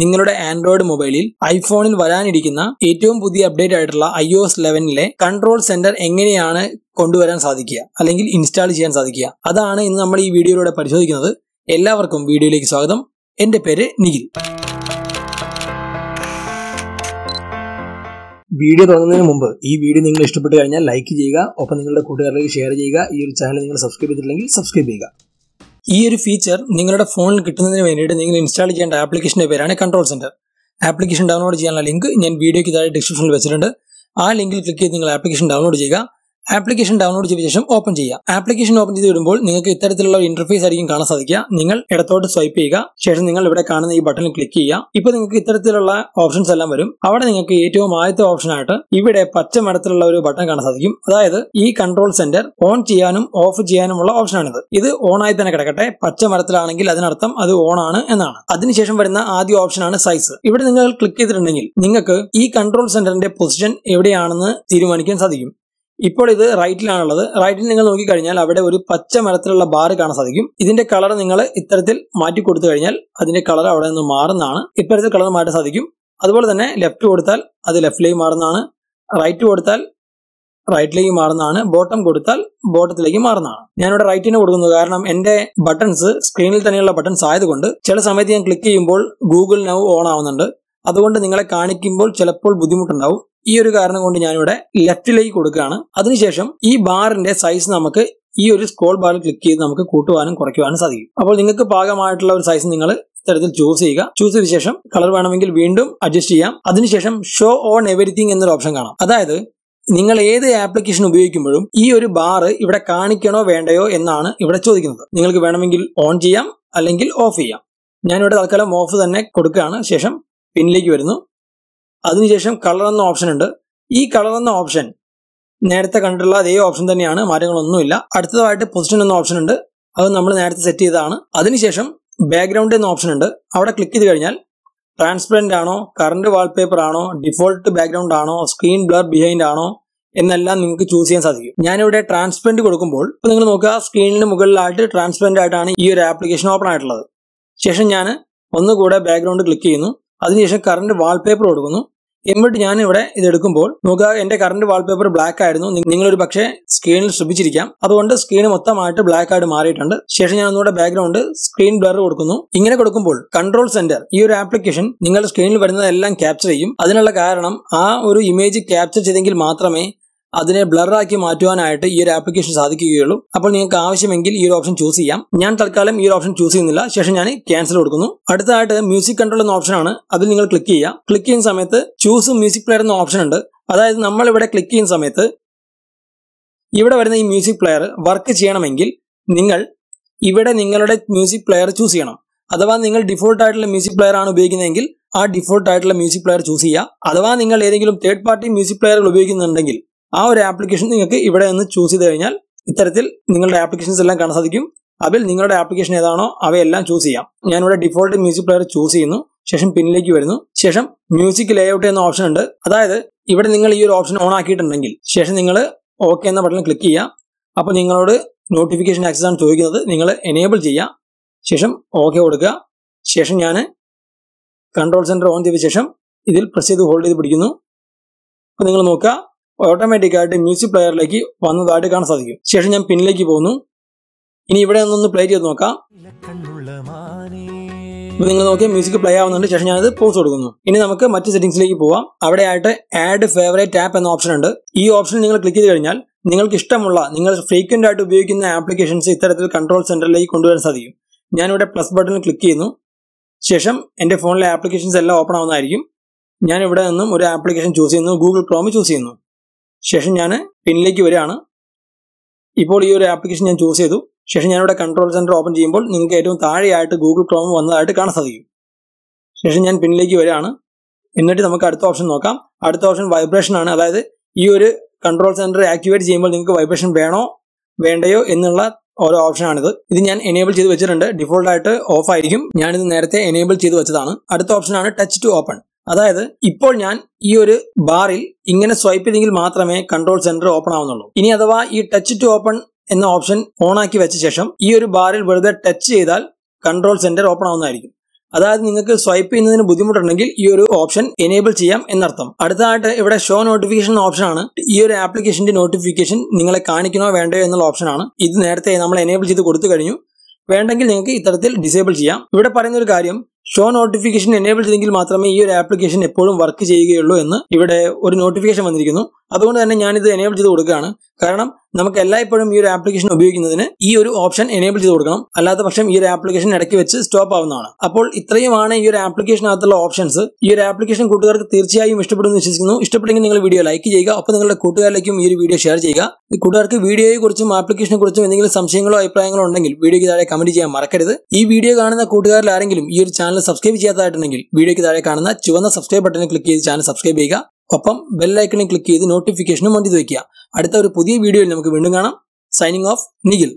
നിങ്ങളുടെ ആൻഡ്രോയിഡ് മൊബൈലിൽ ഐഫോണിൽ വരാനിരിക്കുന്ന ഏറ്റവും പുതിയ അപ്ഡേറ്റ് ആയിട്ടുള്ള ഐ ഒ എസ് ലെവനിലെ കൺട്രോൾ സെന്റർ എങ്ങനെയാണ് കൊണ്ടുവരാൻ സാധിക്കുക? അല്ലെങ്കിൽ ഇൻസ്റ്റാൾ ചെയ്യാൻ സാധിക്കുക? അതാണ് ഇന്ന് നമ്മൾ ഈ വീഡിയോയിലൂടെ പരിശോധിക്കുന്നത്. എല്ലാവർക്കും വീഡിയോയിലേക്ക് സ്വാഗതം. എന്റെ പേര് നിഖിൽ. വീഡിയോ തുടങ്ങുന്നതിന് മുമ്പ് ഈ വീഡിയോ നിങ്ങൾ ഇഷ്ടപ്പെട്ട് കഴിഞ്ഞാൽ ലൈക്ക് ചെയ്യുക. ഒപ്പം നിങ്ങളുടെ കൂട്ടുകാരിലേക്ക് ഷെയർ ചെയ്യുക. ഈ ഒരു ചാനൽ നിങ്ങൾ സബ്സ്ക്രൈബ് ചെയ്തിട്ടില്ലെങ്കിൽ സബ്സ്ക്രൈബ് ചെയ്യുക. ഈ ഒരു ഫീച്ചർ നിങ്ങളുടെ ഫോണിൽ കിട്ടുന്നതിന് വേണ്ടിയിട്ട് നിങ്ങൾ ഇൻസ്റ്റാൾ ചെയ്യേണ്ട ആപ്ലിക്കേഷന്റെ പേരാണ് കൺട്രോൾ സെന്റർ ആപ്ലിക്കേഷൻ ഡൗൺലോഡ് ചെയ്യാനുള്ള ലിങ്ക് ഞാൻ വീഡിയോയ്ക്ക് താഴെ ഡിസ്ക്രിപ്ഷനിൽ വെച്ചിട്ടുണ്ട്. ആ ലിങ്കിൽ ക്ലിക്ക് ചെയ്ത് നിങ്ങൾ ആപ്ലിക്കേഷൻ ഡൗൺലോഡ് ചെയ്യുക. ആപ്ലിക്കേഷൻ ഡൗൺലോഡ് ചെയ്ത ശേഷം ഓപ്പൺ ചെയ്യുക. ആപ്ലിക്കേഷൻ ഓപ്പൺ ചെയ്ത് വിടുമ്പോൾ നിങ്ങൾക്ക് ഇത്തരത്തിലുള്ള ഇന്റർഫേസ് ആയിരിക്കും കാണാൻ സാധിക്കുക. നിങ്ങൾ ഇടത്തോട്ട് സ്വൈപ്പ് ചെയ്യുക. ശേഷം നിങ്ങൾ ഇവിടെ കാണുന്ന ഈ ബട്ടണിൽ ക്ലിക്ക് ചെയ്യുക. ഇപ്പൊ നിങ്ങൾക്ക് ഇത്തരത്തിലുള്ള ഓപ്ഷൻസ് എല്ലാം വരും. അവിടെ നിങ്ങൾക്ക് ഏറ്റവും ആദ്യത്തെ ഓപ്ഷൻ ആയിട്ട് ഇവിടെ പച്ച മരത്തിലുള്ള ഒരു ബട്ടൺ കാണാൻ സാധിക്കും. അതായത് ഈ കൺട്രോൾ സെന്റർ ഓൺ ചെയ്യാനും ഓഫ് ചെയ്യാനുമുള്ള ഓപ്ഷനാണിത് ഇത് ഓൺ ആയി തന്നെ കിടക്കട്ടെ. പച്ച മരത്തിലാണെങ്കിൽ അതിനർത്ഥം അത് ഓൺ ആണ് എന്നാണ്. അതിനുശേഷം വരുന്ന ആദ്യ ഓപ്ഷനാണ് സൈസ് ഇവിടെ നിങ്ങൾ ക്ലിക്ക് ചെയ്തിട്ടുണ്ടെങ്കിൽ നിങ്ങൾക്ക് ഈ കൺട്രോൾ സെന്ററിന്റെ പൊസിഷൻ എവിടെയാണെന്ന് തീരുമാനിക്കാൻ സാധിക്കും. ഇപ്പോൾ ഇത് റൈറ്റിലാണുള്ളത്. റൈറ്റിൽ നിങ്ങൾ നോക്കിക്കഴിഞ്ഞാൽ അവിടെ ഒരു പച്ച മരത്തിലുള്ള ബാർ കാണാൻ സാധിക്കും. ഇതിന്റെ കളർ നിങ്ങൾ ഇത്തരത്തിൽ മാറ്റി കൊടുത്തു കഴിഞ്ഞാൽ അതിന്റെ കളർ അവിടെ നിന്ന് മാറുന്നതാണ്. ഇത്തരത്തിൽ കളർ മാറ്റാൻ സാധിക്കും. അതുപോലെ തന്നെ ലെഫ്റ്റ് കൊടുത്താൽ അത് ലെഫ്റ്റിലേക്ക് മാറുന്നതാണ്. റൈറ്റ് കൊടുത്താൽ റൈറ്റിലേക്ക് മാറുന്നതാണ്. ബോട്ടം കൊടുത്താൽ ബോട്ടത്തിലേക്ക് മാറുന്നതാണ്. ഞാനിവിടെ റൈറ്റിന് കൊടുക്കുന്നത് കാരണം എന്റെ ബട്ടൺസ് സ്ക്രീനിൽ തന്നെയുള്ള ബട്ടൺസ് ആയതുകൊണ്ട് ചില സമയത്ത് ഞാൻ ക്ലിക്ക് ചെയ്യുമ്പോൾ ഗൂഗിൾ നൗ ഓൺ ആവുന്നുണ്ട്. അതുകൊണ്ട് നിങ്ങളെ കാണിക്കുമ്പോൾ ചിലപ്പോൾ ബുദ്ധിമുട്ടുണ്ടാവും. ഈ ഒരു കാരണം കൊണ്ട് ഞാനിവിടെ ലെഫ്റ്റിലേക്ക് കൊടുക്കുകയാണ്. അതിനുശേഷം ഈ ബാറിന്റെ സൈസ് നമുക്ക് ഈ ഒരു സ്ക്രോൾ ബാറിൽ ക്ലിക്ക് ചെയ്ത് നമുക്ക് കൂട്ടുവാനും കുറയ്ക്കുവാനും സാധിക്കും. അപ്പോൾ നിങ്ങൾക്ക് പാകമായിട്ടുള്ള ഒരു സൈസ് നിങ്ങൾ തരത്തിൽ ചൂസ് ചെയ്യുക. ചൂസ് ചെയ്ത ശേഷം കളർ വേണമെങ്കിൽ വീണ്ടും അഡ്ജസ്റ്റ് ചെയ്യാം. അതിനുശേഷം ഷോ ഓൺ എവരിത്തിങ് എന്നൊരു ഓപ്ഷൻ കാണാം. അതായത് നിങ്ങൾ ഏത് ആപ്ലിക്കേഷൻ ഉപയോഗിക്കുമ്പോഴും ഈ ഒരു ബാർ ഇവിടെ കാണിക്കണോ വേണ്ടയോ എന്നാണ് ഇവിടെ ചോദിക്കുന്നത്. നിങ്ങൾക്ക് വേണമെങ്കിൽ ഓൺ ചെയ്യാം അല്ലെങ്കിൽ ഓഫ് ചെയ്യാം. ഞാനിവിടെ തൽക്കാലം ഓഫ് തന്നെ കൊടുക്കുകയാണ്. ശേഷം പിന്നിലേക്ക് വരുന്നു. അതിനുശേഷം കളർ എന്ന ഓപ്ഷൻ ഉണ്ട്. ഈ കളർ എന്ന ഓപ്ഷൻ നേരത്തെ കണ്ടിട്ടുള്ള അതേ ഓപ്ഷൻ തന്നെയാണ് മാറ്റങ്ങളൊന്നുമില്ല. അടുത്തതായിട്ട് പൊസിഷൻ എന്ന ഓപ്ഷൻ ഉണ്ട്. അത് നമ്മൾ നേരത്തെ സെറ്റ് ചെയ്തതാണ്. അതിനുശേഷം ബാക്ക്ഗ്രൗണ്ട് എന്ന ഓപ്ഷൻ ഉണ്ട്. അവിടെ ക്ലിക്ക് ചെയ്ത് കഴിഞ്ഞാൽ ട്രാൻസ്പെറന്റ് ആണോ കറണ്ട് വാൾപേപ്പർ ആണോ ഡിഫോൾട്ട് ബാക്ക്ഗ്രൗണ്ട് ആണോ സ്ക്രീൻ ബ്ലർ ബിഹൈൻഡ് ആണോ എന്നെല്ലാം നിങ്ങൾക്ക് ചൂസ് ചെയ്യാൻ സാധിക്കും. ഞാനിവിടെ ട്രാൻസ്പെറന്റ് കൊടുക്കുമ്പോൾ ഇപ്പോൾ നിങ്ങൾ നോക്കുക സ്ക്രീനിന് മുകളിലായിട്ട് ട്രാൻസ്പെറന്റ് ആയിട്ടാണ് ഈ ഒരു ആപ്ലിക്കേഷൻ ഓപ്പൺ ആയിട്ടുള്ളത്. ശേഷം ഞാൻ ഒന്നുകൂടെ ബാക്ക്ഗ്രൗണ്ട് ക്ലിക്ക് ചെയ്യുന്നു. അതിനുശേഷം കറണ്ട് വാൾപേപ്പർ കൊടുക്കുന്നു. എന്നിട്ട് ഞാൻ ഇവിടെ ഇത് എടുക്കുമ്പോൾ നോക്കുക എന്റെ കറണ്ട് വാൾപേപ്പർ ബ്ലാക്ക് ആയിരുന്നു. നിങ്ങളൊരു പക്ഷേ സ്ക്രീനിൽ ശ്രദ്ധിച്ചിരിക്കാം. അതുകൊണ്ട് സ്ക്രീൻ മൊത്തമായിട്ട് ബ്ലാക്ക് ആയിട്ട് മാറിയിട്ടുണ്ട്. ശേഷം ഞാൻ ഒന്നുകൂടെ ബാക്ക്ഗ്രൗണ്ട് സ്ക്രീൻ ബ്ലർ കൊടുക്കുന്നു. ഇങ്ങനെ കൊടുക്കുമ്പോൾ കൺട്രോൾ സെന്റർ ഈ ഒരു ആപ്ലിക്കേഷൻ നിങ്ങളുടെ സ്ക്രീനിൽ വരുന്നതെല്ലാം ക്യാപ്ചർ ചെയ്യും. അതിനുള്ള കാരണം ആ ഒരു ഇമേജ് ക്യാപ്ചർ ചെയ്തെങ്കിൽ മാത്രമേ അതിനെ ബ്ലറാക്കി മാറ്റുവാനായിട്ട് ഈ ഒരു ആപ്ലിക്കേഷൻ സാധിക്കുകയുള്ളൂ. അപ്പോൾ നിങ്ങൾക്ക് ആവശ്യമെങ്കിൽ ഈ ഒരു ഓപ്ഷൻ ചൂസ് ചെയ്യാം. ഞാൻ തൽക്കാലം ഈ ഒരു ഓപ്ഷൻ ചൂസ് ചെയ്യുന്നില്ല. ശേഷം ഞാൻ ക്യാൻസൽ കൊടുക്കുന്നു. അടുത്തതായിട്ട് മ്യൂസിക് കൺട്രോൾ എന്ന ഓപ്ഷനാണ് അതിൽ നിങ്ങൾ ക്ലിക്ക് ചെയ്യുക. ക്ലിക്ക് ചെയ്യുന്ന സമയത്ത് ചൂസ് മ്യൂസിക് പ്ലെയർ എന്ന ഓപ്ഷൻ ഉണ്ട്. അതായത് നമ്മൾ ഇവിടെ ക്ലിക്ക് ചെയ്യുന്ന സമയത്ത് ഇവിടെ വരുന്ന ഈ മ്യൂസിക് പ്ലെയർ വർക്ക് ചെയ്യണമെങ്കിൽ നിങ്ങൾ ഇവിടെ നിങ്ങളുടെ മ്യൂസിക് പ്ലെയർ ചൂസ് ചെയ്യണം. അഥവാ നിങ്ങൾ ഡിഫോൾട്ട് ആയിട്ടുള്ള മ്യൂസിക് പ്ലെയർ ആണ് ഉപയോഗിക്കുന്നതെങ്കിൽ ആ ഡിഫോൾട്ട് ആയിട്ടുള്ള മ്യൂസിക് പ്ലെയർ ചൂസ് ചെയ്യുക. അഥവാ നിങ്ങൾ ഏതെങ്കിലും തേർഡ് പാർട്ടി മ്യൂസിക് പ്ലെയറുകൾ ഉപയോഗിക്കുന്നുണ്ടെങ്കിൽ ആ ഒരു ആപ്ലിക്കേഷൻ നിങ്ങൾക്ക് ഇവിടെ നിന്ന് ചൂസ് ചെയ്ത് കഴിഞ്ഞാൽ ഇത്തരത്തിൽ നിങ്ങളുടെ ആപ്ലിക്കേഷൻസ് എല്ലാം കാണാൻ സാധിക്കും. അതിൽ നിങ്ങളുടെ ആപ്ലിക്കേഷൻ ഏതാണോ അവയെല്ലാം ചൂസ് ചെയ്യാം. ഞാനിവിടെ ഡിഫോൾട്ട് മ്യൂസിക് പ്ലെയർ ചൂസ് ചെയ്യുന്നു. ശേഷം പിന്നിലേക്ക് വരുന്നു. ശേഷം മ്യൂസിക് ലേഔട്ട് എന്ന ഓപ്ഷൻ ഉണ്ട്. അതായത് ഇവിടെ നിങ്ങൾ ഈ ഒരു ഓപ്ഷൻ ഓൺ ആക്കിയിട്ടുണ്ടെങ്കിൽ ശേഷം നിങ്ങൾ ഓക്കെ എന്ന ബട്ടൺ ക്ലിക്ക് ചെയ്യുക. അപ്പോൾ നിങ്ങളോട് നോട്ടിഫിക്കേഷൻ ആക്സസ് ആണ് ചോദിക്കുന്നത്. നിങ്ങൾ എനേബിൾ ചെയ്യുക. ശേഷം ഓക്കെ കൊടുക്കുക. ശേഷം ഞാൻ കൺട്രോൾ സെന്റർ ഓൺ ചെയ്ത ശേഷം ഇതിൽ പ്രസ് ചെയ്ത് ഹോൾഡ് ചെയ്ത് പിടിക്കുന്നു. അപ്പോൾ നിങ്ങൾ നോക്കുക. ഓട്ടോമാറ്റിക് ആയിട്ട് മ്യൂസിക് പ്ലെയറിലേക്ക് വന്നതായിട്ട് കാണാൻ സാധിക്കും. ശേഷം ഞാൻ പിന്നിലേക്ക് പോകുന്നു. ഇനി ഇവിടെ നിന്നൊന്ന് പ്ലേ ചെയ്ത് നോക്കാം. ഇപ്പൊ നിങ്ങൾ നോക്കിയാൽ മ്യൂസിക് പ്ലേ ആവുന്നുണ്ട്. ശേഷം ഞാനത് പോസ് കൊടുക്കുന്നു. ഇനി നമുക്ക് മറ്റ് സെറ്റിംഗ്സിലേക്ക് പോവാം. അവിടെ ആയിട്ട് ആഡ് ഫേവറേറ്റ് ആപ്പ് എന്ന ഓപ്ഷൻ ഉണ്ട്. ഈ ഓപ്ഷൻ നിങ്ങൾ ക്ലിക്ക് ചെയ്ത് കഴിഞ്ഞാൽ നിങ്ങൾക്ക് ഇഷ്ടമുള്ള നിങ്ങൾ ഫ്രീക്വന്റ് ആയിട്ട് ഉപയോഗിക്കുന്ന ആപ്ലിക്കേഷൻസ് ഇത്തരത്തിൽ കൺട്രോൾ സെന്ററിലേക്ക് കൊണ്ടുവരാൻ സാധിക്കും. ഞാനിവിടെ പ്ലസ് ബട്ടണിൽ ക്ലിക്ക് ചെയ്യുന്നു. ശേഷം എന്റെ ഫോണിലെ ആപ്ലിക്കേഷൻസ് എല്ലാം ഓപ്പൺ ആവുന്നതായിരിക്കും. ഞാൻ ഇവിടെ നിന്നും ഒരു ആപ്ലിക്കേഷൻ ചൂസ് ചെയ്യുന്നു. ഗൂഗിൾ ക്രോം ചൂസ് ചെയ്യുന്നു. ശേഷം ഞാൻ പിന്നിലേക്ക് വരികയാണ്. ഇപ്പോൾ ഈ ഒരു ആപ്ലിക്കേഷൻ ഞാൻ ചൂസ് ചെയ്തു. ശേഷം ഞാനിവിടെ കൺട്രോൾ സെന്റർ ഓപ്പൺ ചെയ്യുമ്പോൾ നിങ്ങൾക്ക് ഏറ്റവും താഴെയായിട്ട് ഗൂഗിൾ ക്രോം വന്നതായിട്ട് കാണാൻ സാധിക്കും. ശേഷം ഞാൻ പിന്നിലേക്ക് വരികയാണ്. എന്നിട്ട് നമുക്ക് അടുത്ത ഓപ്ഷൻ നോക്കാം. അടുത്ത ഓപ്ഷൻ വൈബ്രേഷൻ ആണ്. അതായത് ഈ ഒരു കൺട്രോൾ സെന്റർ ആക്ടിവേറ്റ് ചെയ്യുമ്പോൾ നിങ്ങൾക്ക് വൈബ്രേഷൻ വേണോ വേണ്ടയോ എന്നുള്ള ഓരോ ഓപ്ഷനാണിത് ഇത് ഞാൻ എനേബിൾ ചെയ്ത് വെച്ചിട്ടുണ്ട്. ഡിഫോൾട്ടായിട്ട് ഓഫ് ആയിരിക്കും. ഞാനിത് നേരത്തെ എനേബിൾ ചെയ്ത് വെച്ചതാണ്. അടുത്ത ഓപ്ഷനാണ് ടച്ച് ടു ഓപ്പൺ അതായത് ഇപ്പോൾ ഞാൻ ഈ ഒരു ബാറിൽ ഇങ്ങനെ സ്വൈപ്പ് ചെയ്തെങ്കിൽ മാത്രമേ കൺട്രോൾ സെന്റർ ഓപ്പൺ ആവുന്നുള്ളൂ. ഇനി അഥവാ ഈ ടച്ച് ടു ഓപ്പൺ എന്ന ഓപ്ഷൻ ഓൺ ആക്കി വെച്ച ശേഷം ഈ ഒരു ബാറിൽ വെറുതെ ടച്ച് ചെയ്താൽ കൺട്രോൾ സെന്റർ ഓപ്പൺ ആവുന്നതായിരിക്കും. അതായത് നിങ്ങൾക്ക് സ്വൈപ്പ് ചെയ്യുന്നതിന് ബുദ്ധിമുട്ടുണ്ടെങ്കിൽ ഈ ഒരു ഓപ്ഷൻ എനേബിൾ ചെയ്യാം എന്നർത്ഥം. അടുത്തതായിട്ട് ഇവിടെ ഷോ നോട്ടിഫിക്കേഷൻ ഓപ്ഷൻ ആണ്. ഈ ഒരു ആപ്ലിക്കേഷന്റെ നോട്ടിഫിക്കേഷൻ നിങ്ങളെ കാണിക്കണോ വേണ്ടയോ എന്നുള്ള ഓപ്ഷൻ ആണ്. ഇത് നേരത്തെ നമ്മൾ എനേബിൾ ചെയ്ത് കൊടുത്തു കഴിഞ്ഞു. വേണ്ടെങ്കിൽ നിങ്ങൾക്ക് ഇത്തരത്തിൽ ഡിസേബിൾ ചെയ്യാം. ഇവിടെ പറയുന്ന ഒരു കാര്യം ഷോ നോട്ടിഫിക്കേഷൻ എനേബിൾ ചെയ്തെങ്കിൽ മാത്രമേ ഈ ഒരു ആപ്ലിക്കേഷൻ എപ്പോഴും വർക്ക് ചെയ്യുകയുള്ളൂ എന്ന് ഇവിടെ ഒരു നോട്ടിഫിക്കേഷൻ വന്നിരിക്കുന്നു. അതുകൊണ്ട് തന്നെ ഞാനിത് എനേബിൾ ചെയ്ത് കൊടുക്കുകയാണ്. കാരണം നമുക്ക് എല്ലായ്പ്പോഴും ഈ ഒരു ആപ്ലിക്കേഷൻ ഉപയോഗിക്കുന്നതിന് ഈ ഒരു ഓപ്ഷൻ എനേബിൾ ചെയ്ത് കൊടുക്കണം. അല്ലാത്ത പക്ഷം ഈ ഒരു ആപ്ലിക്കേഷൻ ഇടയ്ക്ക് വെച്ച് സ്റ്റോപ്പ് ആവുന്നതാണ്. അപ്പോൾ ഇത്രയുമാണ് ഈ ഒരു ആപ്ലിക്കേഷനകത്തുള്ള ഓപ്ഷൻസ് ഈ ഒരു ആപ്ലിക്കേഷൻ കൂട്ടുകാർക്ക് തീർച്ചയായും ഇഷ്ടപ്പെടുമെന്ന് വിശ്വസിക്കുന്നു. ഇഷ്ടപ്പെട്ടെങ്കിൽ നിങ്ങൾ വീഡിയോ ലൈക്ക് ചെയ്യുക. ഒപ്പം നിങ്ങളുടെ കൂട്ടുകാരിലേക്കും ഈ ഒരു വീഡിയോ ഷെയർ ചെയ്യുക. കൂട്ടുകാർക്ക് വീഡിയോയെ കുറിച്ചും ആപ്ലിക്കേഷനെ കുറിച്ചും എന്തെങ്കിലും സംശയങ്ങളോ അഭിപ്രായങ്ങളോ ഉണ്ടെങ്കിൽ വീഡിയോയ്ക്ക് താഴെ കമന്റ് ചെയ്യാൻ മറക്കരുത്. ഈ വീഡിയോ കാണുന്ന കൂട്ടുകാരിൽ ആരെങ്കിലും ഈ ഒരു ചാനൽ സബ്സ്ക്രൈബ് ചെയ്യാത്തതായിട്ടുണ്ടെങ്കിൽ വീഡിയോയ്ക്ക് താഴെ കാണുന്ന ചുവന്ന സബ്സ്ക്രൈബ് ബട്ടണിൽ ക്ലിക്ക് ചെയ്ത് ചാനൽ സബ്സ്ക്രൈബ് ചെയ്യുക. ഒപ്പം ബെല്ലൈക്കണിൽ ക്ലിക്ക് ചെയ്ത് നോട്ടിഫിക്കേഷനും ചെയ്ത് വയ്ക്കുക അടുത്ത ഒരു പുതിയ വീഡിയോയിൽ നമുക്ക് വീണ്ടും കാണാം. Signing off Nikhil